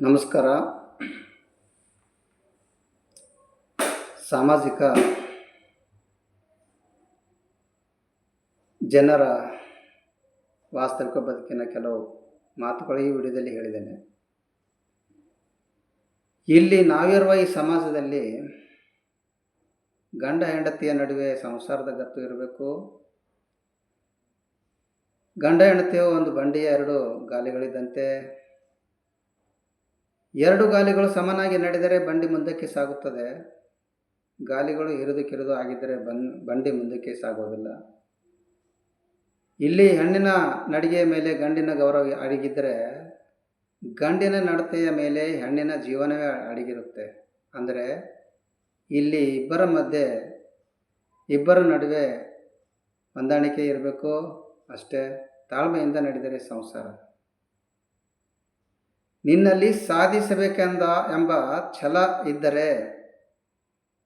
ನಮಸ್ಕಾರ. ಸಾಮಾಜಿಕ ಜನರ ವಾಸ್ತವಿಕ ಬದುಕಿನ ಕೆಲವು ಮಾತುಗಳು ಈ ವಿಡಿಯೋದಲ್ಲಿ ಹೇಳಿದ್ದೇನೆ. ಇಲ್ಲಿ ನಾವಿರುವ ಈ ಸಮಾಜದಲ್ಲಿ ಗಂಡ ಹೆಂಡತಿಯ ನಡುವೆ ಸಂಸಾರದ ಗತ್ತು ಇರಬೇಕು. ಗಂಡ ಹೆಂಡತಿಯು ಒಂದು ಬಂಡಿಯ ಎರಡು ಗಾಲಿಗಳಿದ್ದಂತೆ ಎರಡು ಗಾಲಿಗಳು ಸಮನಾಗಿ ನಡೆದರೆ ಬಂಡಿ ಮುಂದಕ್ಕೆ ಸಾಗುತ್ತದೆ. ಗಾಲಿಗಳು ಇರಿದು ಕಿರಿದು ಆಗಿದ್ದರೆ ಬನ್, ಬಂಡಿ ಮುಂದಕ್ಕೆ ಸಾಗೋದಿಲ್ಲ ಇಲ್ಲಿ ಹೆಣ್ಣಿನ ನಡಿಗೆಯ ಮೇಲೆ ಗಂಡಿನ ಗೌರವ ಅಡಗಿದ್ದರೆ ಗಂಡಿನ ನಡತೆಯ ಮೇಲೆ ಹೆಣ್ಣಿನ ಜೀವನವೇ ಅಡಗಿರುತ್ತೆ. ಅಂದರೆ ಇಲ್ಲಿ ಇಬ್ಬರ ಮಧ್ಯೆ, ಇಬ್ಬರ ನಡುವೆ ಹೊಂದಾಣಿಕೆ ಇರಬೇಕು? ಅಷ್ಟೇ. ತಾಳ್ಮೆಯಿಂದ ನಡೆದರೆ ಸಂಸಾರ. ನಿನ್ನಲ್ಲಿ ಸಾಧಿಸಬೇಕೆಂದ ಎಂಬ ಛಲ ಇದ್ದರೆ,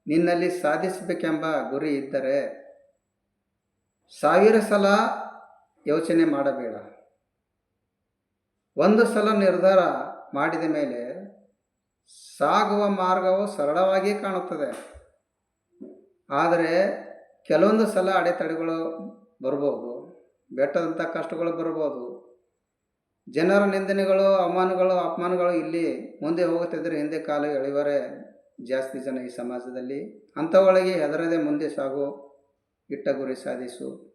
ನಿನ್ನಲ್ಲಿ ಸಾಧಿಸಬೇಕೆಂಬ ಗುರಿ ಇದ್ದರೆ ಸಾವಿರ ಸಲ ಯೋಚನೆ ಮಾಡಬೇಡ. ಒಂದು ಸಲ ನಿರ್ಧಾರ ಮಾಡಿದ ಮೇಲೆ ಸಾಗುವ ಮಾರ್ಗವು ಸರಳವಾಗಿ ಕಾಣುತ್ತದೆ. ಆದರೆ ಕೆಲವೊಂದು ಸಲ ಅಡೆತಡೆಗಳು ಬರ್ಬೋದು ಬೆಟ್ಟದಂಥ ಕಷ್ಟಗಳು ಬರ್ಬೋದು ಜನರ ನಿಂದನೆಗಳು, ಅವಮಾನಗಳು, ಅಪಮಾನಗಳು ಇಲ್ಲಿ ಮುಂದೆ ಹೋಗುತ್ತಿದ್ದರೆ ಹಿಂದೆ ಕಾಲು ಎಳೆಯುವರೆ ಜಾಸ್ತಿ ಜನ ಈ ಸಮಾಜದಲ್ಲಿ. ಅಂಥವಳಿಗೆ ಹೆದರದೆ ಮುಂದೆ ಸಾಗು, ಇಟ್ಟ ಗುರಿ ಸಾಧಿಸು.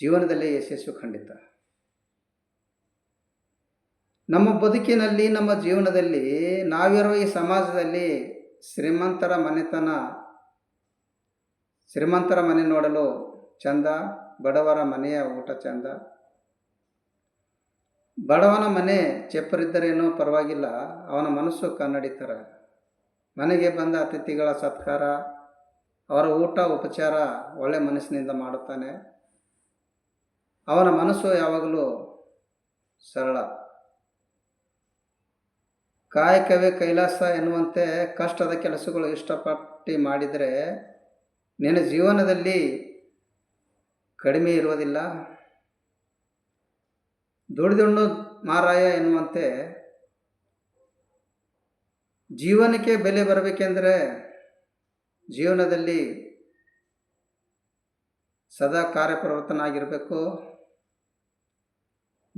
ಜೀವನದಲ್ಲಿ ಯಶಸ್ಸು ಖಂಡಿತ. ನಮ್ಮ ಬದುಕಿನಲ್ಲಿ, ನಮ್ಮ ಜೀವನದಲ್ಲಿ ನಾವಿರುವ ಈ ಸಮಾಜದಲ್ಲಿ ಶ್ರೀಮಂತರ ಮನೆತನ, ಶ್ರೀಮಂತರ ಮನೆ ನೋಡಲು ಚಂದ, ಬಡವರ ಮನೆಯ ಊಟ ಚಂದ ಬಡವನ ಮನೆ ಚಪ್ಪರಿದ್ದರೇನೋ ಪರವಾಗಿಲ್ಲ, ಅವನ ಮನಸ್ಸು ಕನ್ನಡಿತರ. ಮನೆಗೆ ಬಂದ ಅತಿಥಿಗಳ ಸತ್ಕಾರ, ಅವರ ಊಟ, ಉಪಚಾರ ಒಳ್ಳೆ ಮನಸ್ಸಿನಿಂದ ಮಾಡುತ್ತಾನೆ. ಅವನ ಮನಸ್ಸು ಯಾವಾಗಲೂ ಸರಳ. ಕಾಯಕವೇ ಕೈಲಾಸ ಎನ್ನುವಂತೆ ಕಷ್ಟದ ಕೆಲಸಗಳು ಇಷ್ಟಪಟ್ಟು ಮಾಡಿದರೆ ನಿನ್ನ ಜೀವನದಲ್ಲಿ ಕಡಿಮೆ ಇರುವುದಿಲ್ಲ. ದುಡಿದುಣ್ಣು ಮಾರಾಯ ಎನ್ನುವಂತೆ ಜೀವನಕ್ಕೆ ಬೆಲೆ ಬರಬೇಕೆಂದರೆ ಜೀವನದಲ್ಲಿ ಸದಾ ಕಾರ್ಯಪ್ರವರ್ತನಾಗಿರಬೇಕು.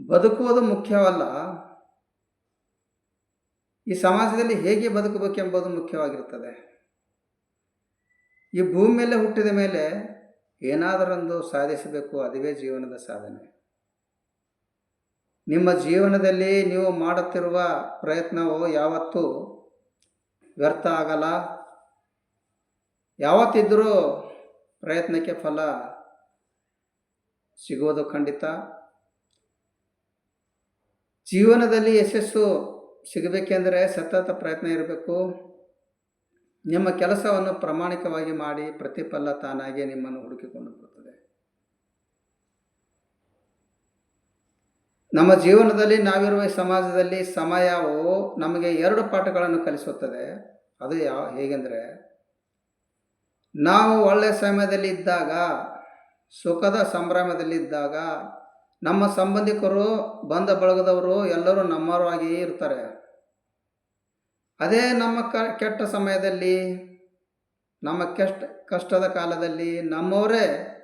ಬದುಕುವುದು ಮುಖ್ಯವಲ್ಲ. ಈ ಸಮಾಜದಲ್ಲಿ ಹೇಗೆ ಬದುಕಬೇಕೆಂಬುದು ಮುಖ್ಯವಾಗಿರುತ್ತದೆ. ಈ ಭೂಮಿ ಮೇಲೆ ಹುಟ್ಟಿದ ಮೇಲೆ ಏನಾದರೊಂದು ಸಾಧಿಸಬೇಕು, ಅದುವೇ ಜೀವನದ ಸಾಧನೆ. ನಿಮ್ಮ ಜೀವನದಲ್ಲಿ ನೀವು ಮಾಡುತ್ತಿರುವ ಪ್ರಯತ್ನವು ಯಾವತ್ತೂ ವ್ಯರ್ಥ ಆಗಲ್ಲ. ಯಾವತ್ತಿದ್ದರೂ ಪ್ರಯತ್ನಕ್ಕೆ ಫಲ ಸಿಗೋದು ಖಂಡಿತ. ಜೀವನದಲ್ಲಿ ಯಶಸ್ಸು ಸಿಗಬೇಕೆಂದರೆ ಸತತ ಪ್ರಯತ್ನ ಇರಬೇಕು. ನಿಮ್ಮ ಕೆಲಸವನ್ನು ಪ್ರಾಮಾಣಿಕವಾಗಿ ಮಾಡಿ, ಪ್ರತಿಫಲ ತಾನಾಗಿಯೇ ನಿಮ್ಮನ್ನು ಹುಡುಕಿಕೊಂಡು ನಮ್ಮ ಜೀವನದಲ್ಲಿ ನಾವಿರುವ ಸಮಾಜದಲ್ಲಿ ಸಮಯವು ನಮಗೆ ಎರಡು ಪಾಠಗಳನ್ನು ಕಲಿಸುತ್ತದೆ. ಅದು ಯಾವ ಹೇಗೆಂದರೆ, ನಾವು ಒಳ್ಳೆಯ ಸಮಯದಲ್ಲಿ ಇದ್ದಾಗ ಸುಖದ ಸಂಭ್ರಮದಲ್ಲಿದ್ದಾಗ, ನಮ್ಮ ಸಂಬಂಧಿಕರು, ಬಂದ ಬಳಗದವರು ಎಲ್ಲರೂ ನಮ್ಮವರಾಗಿಯೇ ಇರ್ತಾರೆ. ಅದೇ ನಮ್ಮ ಕ, ಕೆಟ್ಟ ಸಮಯದಲ್ಲಿ, ನಮ್ಮ ಕೆಷ್ಟ ಕಷ್ಟದ ಕಾಲದಲ್ಲಿ ನಮ್ಮವರೇ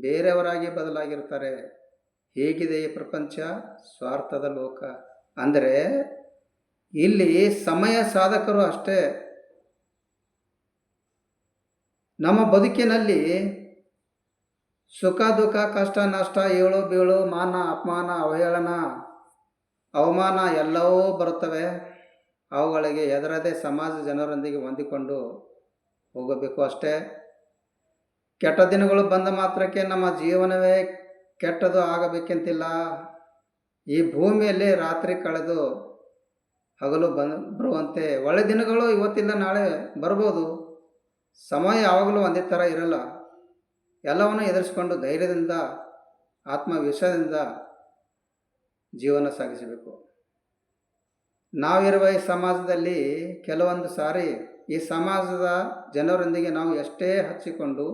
ಬೇರೆಯವರಾಗಿ ಬದಲಾಗಿರ್ತಾರೆ. ಹೇಗಿದೆ ಈ ಪ್ರಪಂಚ? ಸ್ವಾರ್ಥದ ಲೋಕ. ಅಂದರೆ ಇಲ್ಲಿ ಸಮಯ ಸಾಧಕರು ಅಷ್ಟೇ. ನಮ್ಮ ಬದುಕಿನಲ್ಲಿ ಸುಖ, ದುಃಖ, ಕಷ್ಟ, ನಷ್ಟ, ಏಳು, ಬೀಳು, ಮಾನ, ಅಪಮಾನ, ಅವಹೇಳನ, ಅವಮಾನ ಎಲ್ಲವೂ ಬರುತ್ತವೆ. ಅವುಗಳಿಗೆ ಹೆದರದೆ ಸಮಾಜ ಜನರೊಂದಿಗೆ ಹೊಂದಿಕೊಂಡು ಹೋಗಬೇಕು ಅಷ್ಟೇ. ಕೆಟ್ಟ ದಿನಗಳು ಬಂದ ಮಾತ್ರಕ್ಕೆ ನಮ್ಮ ಜೀವನವೇ ಕೆಟ್ಟದು ಆಗಬೇಕೆಂತಿಲ್ಲ. ಈ ಭೂಮಿಯಲ್ಲಿ ರಾತ್ರಿ ಕಳೆದು ಹಗಲು ಬಂದು ಬರುವಂತೆ ಒಳ್ಳೆ ದಿನಗಳು ಇವತ್ತಿಂದ ನಾಳೆ ಬರ್ಬೋದು. ಸಮಯ ಯಾವಾಗಲೂ ಒಂದೇ ಥರ ಇರಲ್ಲ. ಎಲ್ಲವನ್ನು ಎದುರಿಸ್ಕೊಂಡು ಧೈರ್ಯದಿಂದ, ಆತ್ಮವಿಶ್ವಾಸದಿಂದ ಜೀವನ ಸಾಗಿಸಬೇಕು. ನಾವಿರುವ ಈ ಸಮಾಜದಲ್ಲಿ ಕೆಲವೊಂದು ಸಾರಿ ಈ ಸಮಾಜದ ಜನರೊಂದಿಗೆ ನಾವು ಎಷ್ಟೇ ಹಚ್ಚಿಕೊಂಡು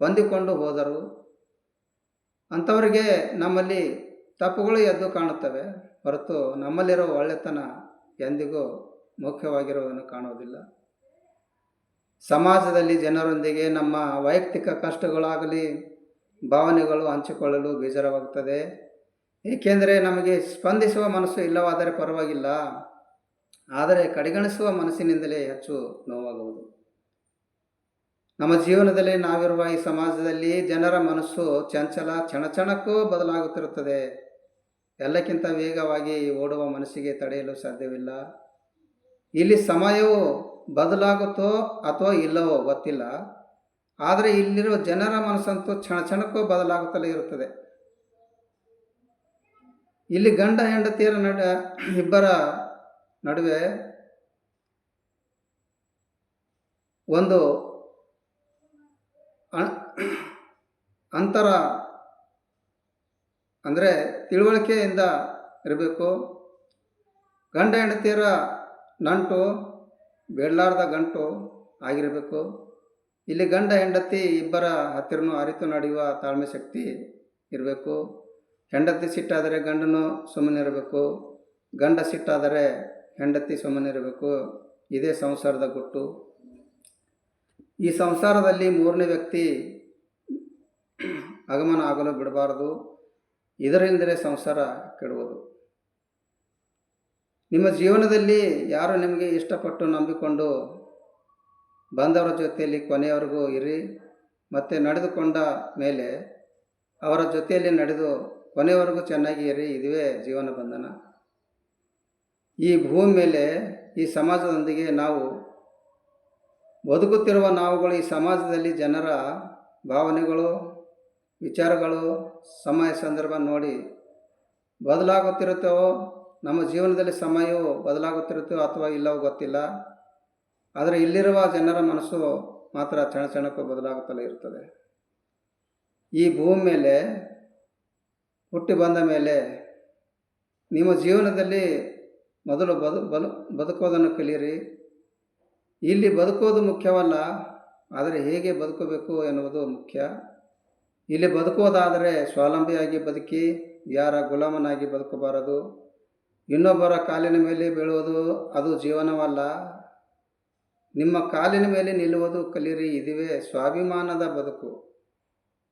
ಹೊಂದಿಕೊಂಡು ಹೋದರೂ ಅಂಥವರಿಗೆ ನಮ್ಮಲ್ಲಿ ತಪ್ಪುಗಳು ಎದ್ದು ಕಾಣುತ್ತವೆ. ಹೊರತು ನಮ್ಮಲ್ಲಿರೋ ಒಳ್ಳೆತನ ಎಂದಿಗೂ ಮುಖ್ಯವಾಗಿರುವುದನ್ನು ಕಾಣುವುದಿಲ್ಲ. ಸಮಾಜದಲ್ಲಿ ಜನರೊಂದಿಗೆ ನಮ್ಮ ವೈಯಕ್ತಿಕ ಕಷ್ಟಗಳಾಗಲಿ, ಭಾವನೆಗಳು ಹಂಚಿಕೊಳ್ಳಲು ಬೇಜಾರವಾಗುತ್ತದೆ ಏಕೆಂದರೆ ನಮಗೆ ಸ್ಪಂದಿಸುವ ಮನಸ್ಸು ಇಲ್ಲವಾದರೆ ಪರವಾಗಿಲ್ಲ. ಆದರೆ ಕಡೆಗಣಿಸುವ ಮನಸ್ಸಿನಿಂದಲೇ ಹೆಚ್ಚು ನೋವಾಗುವುದು. ನಮ್ಮ ಜೀವನದಲ್ಲಿ ನಾವಿರುವ ಈ ಸಮಾಜದಲ್ಲಿ ಜನರ ಮನಸ್ಸು ಚಂಚಲ ಕ್ಷಣಕ್ಷಣಕ್ಕೂ ಬದಲಾಗುತ್ತಿರುತ್ತದೆ. ಎಲ್ಲಕ್ಕಿಂತ ವೇಗವಾಗಿ ಓಡುವ ಮನಸ್ಸಿಗೆ ತಡೆಯಲು ಸಾಧ್ಯವಿಲ್ಲ. ಇಲ್ಲಿ ಸಮಯವು ಬದಲಾಗುತ್ತೋ ಅಥವಾ ಇಲ್ಲವೋ ಗೊತ್ತಿಲ್ಲ. ಆದರೆ ಇಲ್ಲಿರುವ ಜನರ ಮನಸ್ಸಂತೂ ಕ್ಷಣ ಕ್ಷಣಕ್ಕೂ ಬದಲಾಗುತ್ತಲೇ ಇರುತ್ತದೆ. ಇಲ್ಲಿ ಗಂಡ ಹೆಂಡತಿಯರ ನಡ, ಇಬ್ಬರ ನಡುವೆ ಒಂದು ಅಂತರ ಅಂದರೆ ತಿಳುವಳಿಕೆಯಿಂದ ಇರಬೇಕು. ಗಂಡ ಹೆಂಡತಿಯರ ನಂಟು ಬೇಡಲಾರ್ದ ಗಂಟು ಆಗಿರಬೇಕು. ಇಲ್ಲಿ ಗಂಡ ಹೆಂಡತಿ ಇಬ್ಬರ ಹತ್ತಿರನೂ ಅರಿತು ನಡೆಯುವ ತಾಳ್ಮೆ ಶಕ್ತಿ ಇರಬೇಕು. ಹೆಂಡತಿ ಸಿಟ್ಟಾದರೆ ಗಂಡನು ಸುಮ್ಮನಿರಬೇಕು. ಗಂಡ ಸಿಟ್ಟಾದರೆ ಹೆಂಡತಿ ಸುಮ್ಮನಿರಬೇಕು. ಇದೇ ಸಂಸಾರದ ಗುಟ್ಟು. ಈ ಸಂಸಾರದಲ್ಲಿ ಮೂರನೇ ವ್ಯಕ್ತಿ ಆಗಮನ ಆಗಲು ಬಿಡಬಾರದು. ಇದರಿಂದಲೇ ಸಂಸಾರ ಕೆಡುವುದು. ನಿಮ್ಮ ಜೀವನದಲ್ಲಿ ಯಾರು ನಿಮಗೆ ಇಷ್ಟಪಟ್ಟು ನಂಬಿಕೊಂಡು ಬಂದವರ ಜೊತೆಯಲ್ಲಿ ಕೊನೆಯವರೆಗೂ ಇರಿ. ಮತ್ತು ನಡೆದುಕೊಂಡ ಮೇಲೆ ಅವರ ಜೊತೆಯಲ್ಲಿ ನಡೆದು ಕೊನೆಯವರೆಗೂ ಚೆನ್ನಾಗಿ ಇರಿ. ಇದುವೇ ಜೀವನ ಬಂಧನ. ಈ ಭೂಮಿ ಮೇಲೆ ಈ ಸಮಾಜದೊಂದಿಗೆ ನಾವು ಬದುಕುತ್ತಿರುವ ನಾವುಗಳು ಈ ಸಮಾಜದಲ್ಲಿ ಜನರ ಭಾವನೆಗಳು, ವಿಚಾರಗಳು, ಸಮಯ ಸಂದರ್ಭ ನೋಡಿ ಬದಲಾಗುತ್ತಿರುತ್ತೋ ನಮ್ಮ ಜೀವನದಲ್ಲಿ ಸಮಯವು ಬದಲಾಗುತ್ತಿರುತ್ತೋ ಅಥವಾ ಇಲ್ಲವೋ ಗೊತ್ತಿಲ್ಲ. ಆದರೆ ಇಲ್ಲಿರುವ ಜನರ ಮನಸ್ಸು ಮಾತ್ರ ಕ್ಷಣ ಕ್ಷಣಕ್ಕೂ ಬದಲಾಗುತ್ತಲೇ ಇರುತ್ತದೆ. ಈ ಭೂಮಿ ಮೇಲೆ, ಹುಟ್ಟಿ ಬಂದ ಮೇಲೆ ನಿಮ್ಮ ಜೀವನದಲ್ಲಿ ಮೊದಲು ಬದು ಬದು ಬದುಕೋದನ್ನು ಕಲಿಯಿರಿ. ಇಲ್ಲಿ ಬದುಕೋದು ಮುಖ್ಯವಲ್ಲ, ಆದರೆ ಹೇಗೆ ಬದುಕಬೇಕು ಎನ್ನುವುದು ಮುಖ್ಯ. ಇಲ್ಲಿ ಬದುಕೋದಾದರೆ ಸ್ವಾವಲಂಬಿಯಾಗಿ ಬದುಕಿ, ಯಾರ ಗುಲಾಮನಾಗಿ ಬದುಕಬಾರದು. ಇನ್ನೊಬ್ಬರ ಕಾಲಿನ ಮೇಲೆ ಬೀಳುವುದು ಅದು ಜೀವನವಲ್ಲ. ನಿಮ್ಮ ಕಾಲಿನ ಮೇಲೆ ನಿಲ್ಲುವುದು ಕಲಿಯಿರಿ ಇದುವೇ ಸ್ವಾಭಿಮಾನದ ಬದುಕು.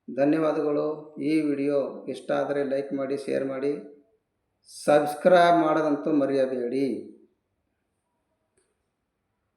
ಧನ್ಯವಾದಗಳು. ಈ ವಿಡಿಯೋ ಇಷ್ಟ ಆದರೆ ಲೈಕ್ ಮಾಡಿ, ಶೇರ್ ಮಾಡಿ. ಸಬ್ಸ್ಕ್ರೈಬ್ ಮಾಡೋದಂತೂ ಮರೆಯಬೇಡಿ.